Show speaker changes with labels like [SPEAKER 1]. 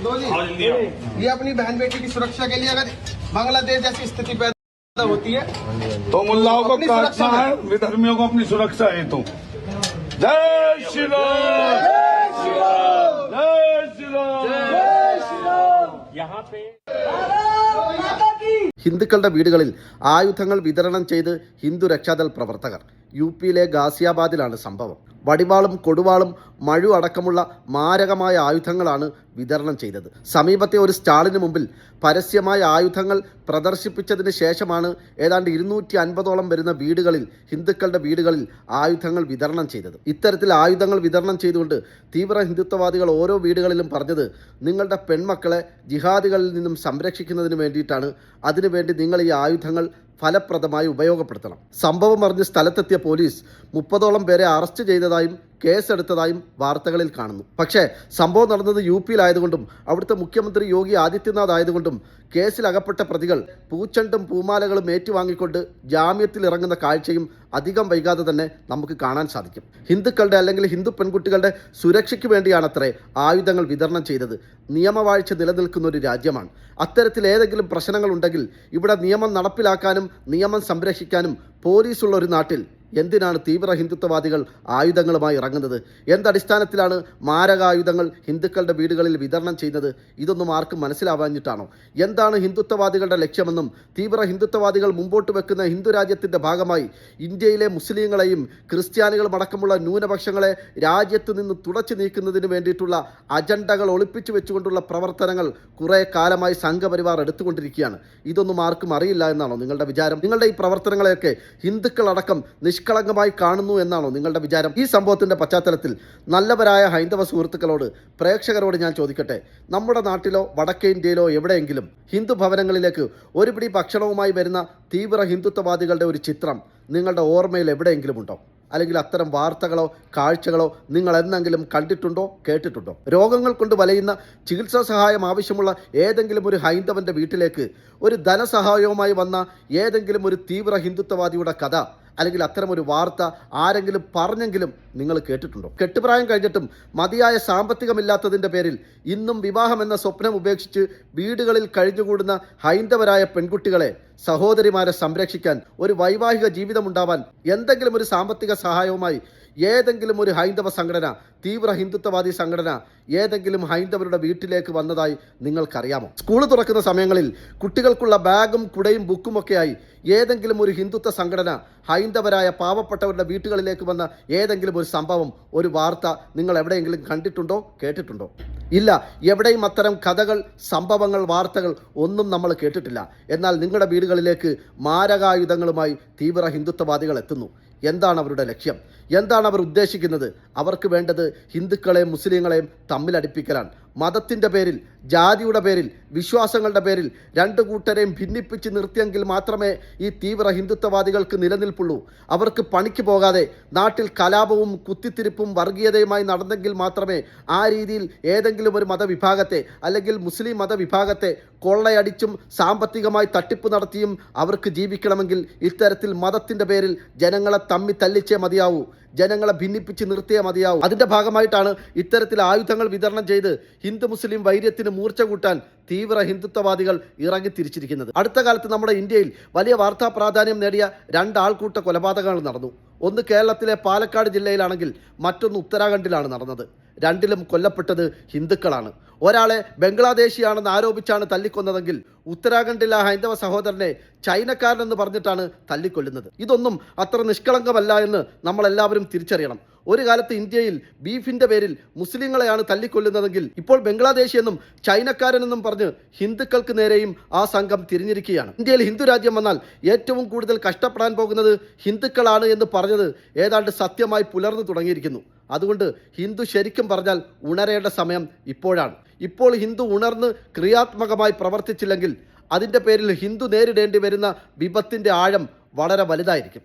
[SPEAKER 1] दो जी ये अपनी बहन बेटी की सुरक्षा के लिए अगर बांग्लादेश जैसी स्थिति पैदा होती है
[SPEAKER 2] तो मुल्लाओं को
[SPEAKER 1] अपनी
[SPEAKER 2] काटना
[SPEAKER 1] सुरक्षा
[SPEAKER 2] है विधर्मियों को अपनी सुरक्षा हेतु जय श्री राम जय श्री राम
[SPEAKER 3] ഹിന്ദുക്കളുടെ വീടുകളിൽ ആയുധങ്ങൾ വിതരണം ചെയ്ത് ഹിന്ദു രക്ഷാദൾ പ്രവർത്തകർ യു പിയിലെ ഗാസിയാബാദിലാണ് സംഭവം. വടിവാളും കൊടുവാളും മഴു അടക്കമുള്ള മാരകമായ ആയുധങ്ങളാണ് വിതരണം ചെയ്തത്. സമീപത്തെ ഒരു സ്റ്റാളിന് മുമ്പിൽ പരസ്യമായ ആയുധങ്ങൾ പ്രദർശിപ്പിച്ചതിന് ശേഷമാണ് ഏതാണ്ട് ഇരുന്നൂറ്റി അൻപതോളം വരുന്ന വീടുകളിൽ ഹിന്ദുക്കളുടെ വീടുകളിൽ ആയുധങ്ങൾ വിതരണം ചെയ്തത്. ഇത്തരത്തിൽ ആയുധങ്ങൾ വിതരണം ചെയ്തുകൊണ്ട് തീവ്ര ഹിന്ദുത്വവാദികൾ ഓരോ വീടുകളിലും പറഞ്ഞത് നിങ്ങളുടെ പെൺമക്കളെ ജിഹാദികളിൽ നിന്നും സംരക്ഷിക്കുന്നതിന് വേണ്ടിയിട്ടാണ്. അതിനുവേണ്ടി നിങ്ങൾ ഈ ആയുധങ്ങൾ ഫലപ്രദമായി ഉപയോഗപ്പെടുത്തണം. സംഭവം അറിഞ്ഞ് സ്ഥലത്തെത്തിയ പോലീസ് മുപ്പതോളം പേരെ അറസ്റ്റ് ചെയ്തതായും കേസെടുത്തതായും വാർത്തകളിൽ കാണുന്നു. പക്ഷേ സംഭവം നടന്നത് യു പിയിലായതുകൊണ്ടും അവിടുത്തെ മുഖ്യമന്ത്രി യോഗി ആദിത്യനാഥ് ആയതുകൊണ്ടും കേസിൽ അകപ്പെട്ട പ്രതികൾ പൂച്ചണ്ടും പൂമാലകളും ഏറ്റുവാങ്ങിക്കൊണ്ട് ജാമ്യത്തിൽ ഇറങ്ങുന്ന കാഴ്ചയും അധികം വൈകാതെ തന്നെ നമുക്ക് കാണാൻ സാധിക്കും. ഹിന്ദുക്കളുടെ അല്ലെങ്കിൽ ഹിന്ദു പെൺകുട്ടികളുടെ സുരക്ഷയ്ക്ക് വേണ്ടിയാണത്രേ ആയുധങ്ങൾ വിതരണം ചെയ്തത്. നിയമവാഴ്ച നിലനിൽക്കുന്ന ഒരു രാജ്യമാണ്. അത്തരത്തിൽ ഏതെങ്കിലും പ്രശ്നങ്ങൾ ഉണ്ടെങ്കിൽ ഇവിടെ നിയമം നടപ്പിലാക്കാനും നിയമം സംരക്ഷിക്കാനും പോലീസുള്ള ഒരു നാട്ടിൽ എന്തിനാണ് തീവ്ര ഹിന്ദുത്വവാദികൾ ആയുധങ്ങളുമായി ഇറങ്ങുന്നത്? എന്തടിസ്ഥാനത്തിലാണ് മാരകായുധങ്ങൾ ഹിന്ദുക്കളുടെ വീടുകളിൽ വിതരണം ചെയ്യുന്നത്? ഇതൊന്നും ആർക്കും മനസ്സിലാവാഞ്ഞിട്ടാണോ? എന്താണ് ഹിന്ദുത്വവാദികളുടെ ലക്ഷ്യമെന്നും തീവ്ര ഹിന്ദുത്വവാദികൾ മുമ്പോട്ട് വെക്കുന്ന ഹിന്ദു രാജ്യത്തിന്റെ ഭാഗമായി ഇന്ത്യയിലെ മുസ്ലിങ്ങളെയും ക്രിസ്ത്യാനികളും അടക്കമുള്ള ന്യൂനപക്ഷങ്ങളെ രാജ്യത്ത് നിന്ന് തുടച്ചു നീക്കുന്നതിന് വേണ്ടിയിട്ടുള്ള അജണ്ടകൾ ഒളിപ്പിച്ചു വെച്ചുകൊണ്ടുള്ള പ്രവർത്തനങ്ങൾ കുറേ കാലമായി സംഘപരിവാർ എടുത്തുകൊണ്ടിരിക്കുകയാണ്. ഇതൊന്നും ആർക്കും അറിയില്ല എന്നാണോ നിങ്ങളുടെ വിചാരം? നിങ്ങളുടെ ഈ പ്രവർത്തനങ്ങളെയൊക്കെ ഹിന്ദുക്കളടക്കം നിഷ്കളങ്കമായി കാണുന്നു എന്നാണോ നിങ്ങളുടെ വിചാരം? ഈ സംഭവത്തിന്റെ പശ്ചാത്തലത്തിൽ നല്ലവരായ ഹൈന്ദവ സുഹൃത്തുക്കളോട് പ്രേക്ഷകരോട് ഞാൻ ചോദിക്കട്ടെ. നമ്മുടെ നാട്ടിലോ വടക്കേ ഇന്ത്യയിലോ എവിടെയെങ്കിലും ഹിന്ദു ഭവനങ്ങളിലേക്ക് ഒരു പിടി ഭക്ഷണവുമായി വരുന്ന തീവ്ര ഹിന്ദുത്വവാദികളുടെ ഒരു ചിത്രം നിങ്ങളുടെ ഓർമ്മയിൽ എവിടെയെങ്കിലും ഉണ്ടോ? അല്ലെങ്കിൽ അത്തരം വാർത്തകളോ കാഴ്ചകളോ നിങ്ങൾ എന്നെങ്കിലും കണ്ടിട്ടുണ്ടോ കേട്ടിട്ടുണ്ടോ? രോഗങ്ങൾ കൊണ്ട് വലയുന്ന ചികിത്സാ സഹായം ആവശ്യമുള്ള ഏതെങ്കിലും ഒരു ഹൈന്ദവന്റെ വീട്ടിലേക്ക് ഒരു ധനസഹായവുമായി വന്ന ഏതെങ്കിലും ഒരു തീവ്ര ഹിന്ദുത്വവാദിയുടെ കഥ അല്ലെങ്കിൽ അത്തരമൊരു വാർത്ത ആരെങ്കിലും പറഞ്ഞെങ്കിലും നിങ്ങൾ കേട്ടിട്ടുണ്ടോ? കെട്ടുപ്രായം കഴിഞ്ഞിട്ടും മതിയായ സാമ്പത്തികമില്ലാത്തതിന്റെ പേരിൽ ഇന്നും വിവാഹം എന്ന സ്വപ്നം ഉപേക്ഷിച്ച് വീടുകളിൽ കഴിഞ്ഞുകൂടുന്ന ഹൈന്ദവരായ പെൺകുട്ടികളെ സഹോദരിമാരെ സംരക്ഷിക്കാൻ ഒരു വൈവാഹിക ജീവിതമുണ്ടാവാൻ എന്തെങ്കിലും ഒരു സാമ്പത്തിക സഹായവുമായി ഏതെങ്കിലും ഒരു ഹൈന്ദവ സംഘടന തീവ്ര ഹിന്ദുത്വവാദി സംഘടന ഏതെങ്കിലും ഹൈന്ദവരുടെ വീട്ടിലേക്ക് വന്നതായി നിങ്ങൾക്കറിയാമോ? സ്കൂൾ തുറക്കുന്ന സമയങ്ങളിൽ കുട്ടികൾക്കുള്ള ബാഗും കുടയും ബുക്കും ഒക്കെയായി ഏതെങ്കിലും ഒരു ഹിന്ദുത്വ സംഘടന ഹൈന്ദവരായ പാവപ്പെട്ടവരുടെ വീട്ടുകളിലേക്ക് വന്ന ഏതെങ്കിലും ഒരു സംഭവം ഒരു വാർത്ത നിങ്ങൾ എവിടെയെങ്കിലും കണ്ടിട്ടുണ്ടോ കേട്ടിട്ടുണ്ടോ? ഇല്ല എവിടെയും അത്തരം കഥകൾ സംഭവങ്ങൾ വാർത്തകൾ ഒന്നും നമ്മൾ കേട്ടിട്ടില്ല. എന്നാൽ നിങ്ങളുടെ വീടുകളിലേക്ക് മാരകായുധങ്ങളുമായി തീവ്ര ഹിന്ദുത്വവാദികൾ എത്തുന്നു. എന്താണ് അവരുടെ ലക്ഷ്യം? എന്താണ് അവർ ഉദ്ദേശിക്കുന്നത്? അവർക്ക് വേണ്ടത് ഹിന്ദുക്കളെയും മുസ്ലിങ്ങളെയും തമ്മിലടിപ്പിക്കലാണ് മതത്തിന്റെ പേരിൽ ജാതിയുടെ പേരിൽ വിശ്വാസങ്ങളുടെ പേരിൽ രണ്ട് കൂട്ടരെയും ഭിന്നിപ്പിച്ച് നിർത്തിയെങ്കിൽ മാത്രമേ ഈ തീവ്ര ഹിന്ദുത്വവാദികൾക്ക് നിലനിൽപ്പുള്ളൂ. അവർക്ക് പണിക്ക് പോകാതെ നാട്ടിൽ കലാപവും കുത്തിത്തിരിപ്പും വർഗീയതയുമായി നടന്നെങ്കിൽ മാത്രമേ ആ രീതിയിൽ ഏതെങ്കിലും ഒരു മതവിഭാഗത്തെ അല്ലെങ്കിൽ മുസ്ലിം മതവിഭാഗത്തെ കൊള്ളയടിച്ചും സാമ്പത്തികമായി തട്ടിപ്പ് നടത്തിയും അവർക്ക് ജീവിക്കണമെങ്കിൽ ഇത്തരത്തിൽ മതത്തിന്റെ പേരിൽ ജനങ്ങളെ തമ്മി തല്ലിച്ചേ മതിയാവൂ. ജനങ്ങളെ ഭിന്നിപ്പിച്ച് നിർത്തിയേ മതിയാവും. അതിന്റെ ഭാഗമായിട്ടാണ് ഇത്തരത്തിൽ ആയുധങ്ങൾ വിതരണം ചെയ്ത് ഹിന്ദു മുസ്ലിം വൈര്യത്തിന് മൂർച്ച കൂട്ടാൻ തീവ്ര ഹിന്ദുത്വവാദികൾ ഇറങ്ങി തിരിച്ചിരിക്കുന്നത്. അടുത്ത കാലത്ത് നമ്മുടെ ഇന്ത്യയിൽ വലിയ വാർത്താ പ്രാധാന്യം നേടിയ രണ്ട് ആൾക്കൂട്ട കൊലപാതകങ്ങൾ നടന്നു. ഒന്ന് കേരളത്തിലെ പാലക്കാട് ജില്ലയിലാണെങ്കിൽ മറ്റൊന്ന് ഉത്തരാഖണ്ഡിലാണ് നടന്നത്. രണ്ടിലും കൊല്ലപ്പെട്ടത് ഹിന്ദുക്കളാണ്. ഒരാളെ ബംഗ്ലാദേശിയാണെന്ന് ആരോപിച്ചാണ് തല്ലിക്കൊന്നതെങ്കിൽ ഉത്തരാഖണ്ഡിലെ ഹൈന്ദവ സഹോദരനെ ചൈനക്കാരനെന്ന് പറഞ്ഞിട്ടാണ് തല്ലിക്കൊല്ലുന്നത്. ഇതൊന്നും അത്ര നിഷ്കളങ്കമല്ല എന്ന് നമ്മളെല്ലാവരും തിരിച്ചറിയണം. ഒരു കാലത്ത് ഇന്ത്യയിൽ ബീഫിന്റെ പേരിൽ മുസ്ലിങ്ങളെയാണ് തല്ലിക്കൊല്ലുന്നതെങ്കിൽ ഇപ്പോൾ ബംഗ്ലാദേശി എന്നും ചൈനക്കാരനെന്നും പറഞ്ഞ് ഹിന്ദുക്കൾക്ക് നേരെയും ആ സംഘം തിരിഞ്ഞിരിക്കുകയാണ്. ഇന്ത്യയിൽ ഹിന്ദു രാജ്യം വന്നാൽ ഏറ്റവും കൂടുതൽ കഷ്ടപ്പെടാൻ പോകുന്നത് ഹിന്ദുക്കളാണ് എന്ന് പറഞ്ഞത് ഏതാണ്ട് സത്യമായി പുലർന്നു തുടങ്ങിയിരിക്കുന്നു. അതുകൊണ്ട് ഹിന്ദു ശരിക്കും പറഞ്ഞാൽ ഉണരേണ്ട സമയം ഇപ്പോഴാണ്. ഇപ്പോൾ ഹിന്ദു ഉണർന്ന് ക്രിയാത്മകമായി പ്രവർത്തിച്ചില്ലെങ്കിൽ അതിന്റെ പേരിൽ ഹിന്ദു നേരിടേണ്ടി വരുന്ന വിപത്തിന്റെ ആഴം വളരെ വലുതായിരിക്കും.